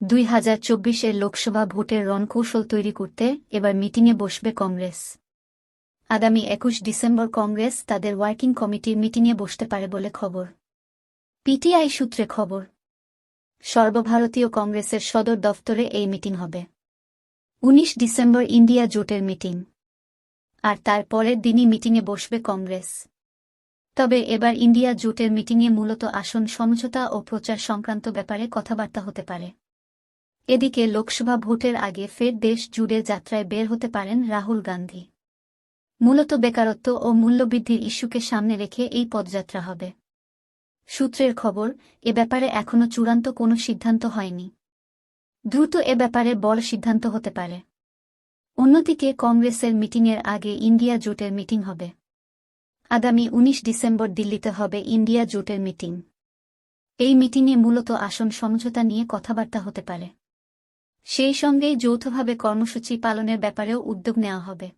দুই হাজার চব্বিশের লোকসভা ভোটের রণকৌশল তৈরি করতে এবার মিটিংয়ে বসবে কংগ্রেস। আগামী একুশ ডিসেম্বর কংগ্রেস তাদের ওয়ার্কিং কমিটির মিটিংয়ে বসতে পারে বলে খবর। পিটিআই সূত্রে খবর, সর্বভারতীয় কংগ্রেসের সদর দফতরে এই মিটিং হবে। উনিশ ডিসেম্বর ইন্ডিয়া জোটের মিটিং, আর তার পরের দিনই মিটিংয়ে বসবে কংগ্রেস। তবে এবার ইন্ডিয়া জোটের মিটিংয়ে মূলত আসন সমঝোতা ও প্রচার সংক্রান্ত ব্যাপারে কথাবার্তা হতে পারে। এদিকে লোকসভা ভোটের আগে ফের দেশ জুড়ে যাত্রায় বের হতে পারেন রাহুল গান্ধী। মূলত বেকারত্ব ও মূল্যবৃদ্ধির ইস্যুকে সামনে রেখে এই পদযাত্রা হবে। সূত্রের খবর, এ ব্যাপারে এখনও চূড়ান্ত কোনো সিদ্ধান্ত হয়নি। দ্রুত এ ব্যাপারে বড় সিদ্ধান্ত হতে পারে। অন্যদিকে কংগ্রেসের মিটিংয়ের আগে ইন্ডিয়া জোটের মিটিং হবে। আগামী উনিশ ডিসেম্বর দিল্লিতে হবে ইন্ডিয়া জোটের মিটিং। এই মিটিংয়ে মূলত আসন সমঝোতা নিয়ে কথাবার্তা হতে পারে। সেই সঙ্গেই যৌথভাবে কর্মসূচি পালনের ব্যাপারেও উদ্যোগ নেওয়া হবে।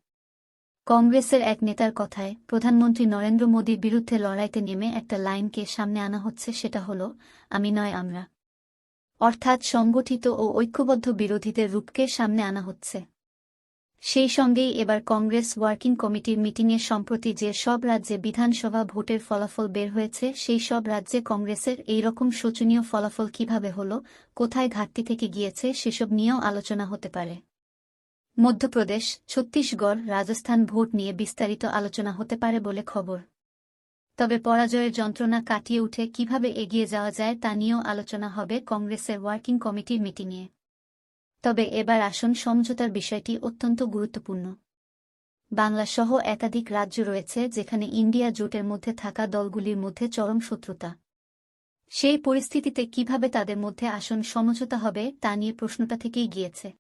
কংগ্রেসের এক নেতার কথায়, প্রধানমন্ত্রী নরেন্দ্র মোদীর বিরুদ্ধে লড়াইতে নেমে একটা লাইনকে সামনে আনা হচ্ছে সেটা হল, আমি নয় আমরা। অর্থাৎ সংগঠিত ও ঐক্যবদ্ধ বিরোধীদের রূপকে সামনে আনা হচ্ছে। সেই সঙ্গেই এবার কংগ্রেস ওয়ার্কিং কমিটির মিটিংয়ে সম্প্রতি যে সব রাজ্যে বিধানসভা ভোটের ফলাফল বের হয়েছে, সেই সব রাজ্যে কংগ্রেসের এই রকম শোচনীয় ফলাফল কীভাবে হল, কোথায় ঘাটতি থেকে গিয়েছে, সেসব নিয়েও আলোচনা হতে পারে। মধ্যপ্রদেশ, ছত্তিশগড়, রাজস্থান ভোট নিয়ে বিস্তারিত আলোচনা হতে পারে বলে খবর। তবে পরাজয়ের যন্ত্রণা কাটিয়ে উঠে কীভাবে এগিয়ে যাওয়া যায় তা নিয়েও আলোচনা হবে কংগ্রেসের ওয়ার্কিং কমিটির মিটিংয়ে। তবে এবার আসন সমঝোতার বিষয়টি অত্যন্ত গুরুত্বপূর্ণ। বাংলাসহ একাধিক রাজ্য রয়েছে যেখানে ইন্ডিয়া জোটের মধ্যে থাকা দলগুলির মধ্যে চরম শত্রুতা। সেই পরিস্থিতিতে কীভাবে তাদের মধ্যে আসন সমঝোতা হবে তা নিয়ে প্রশ্নটা থেকেই গিয়েছে।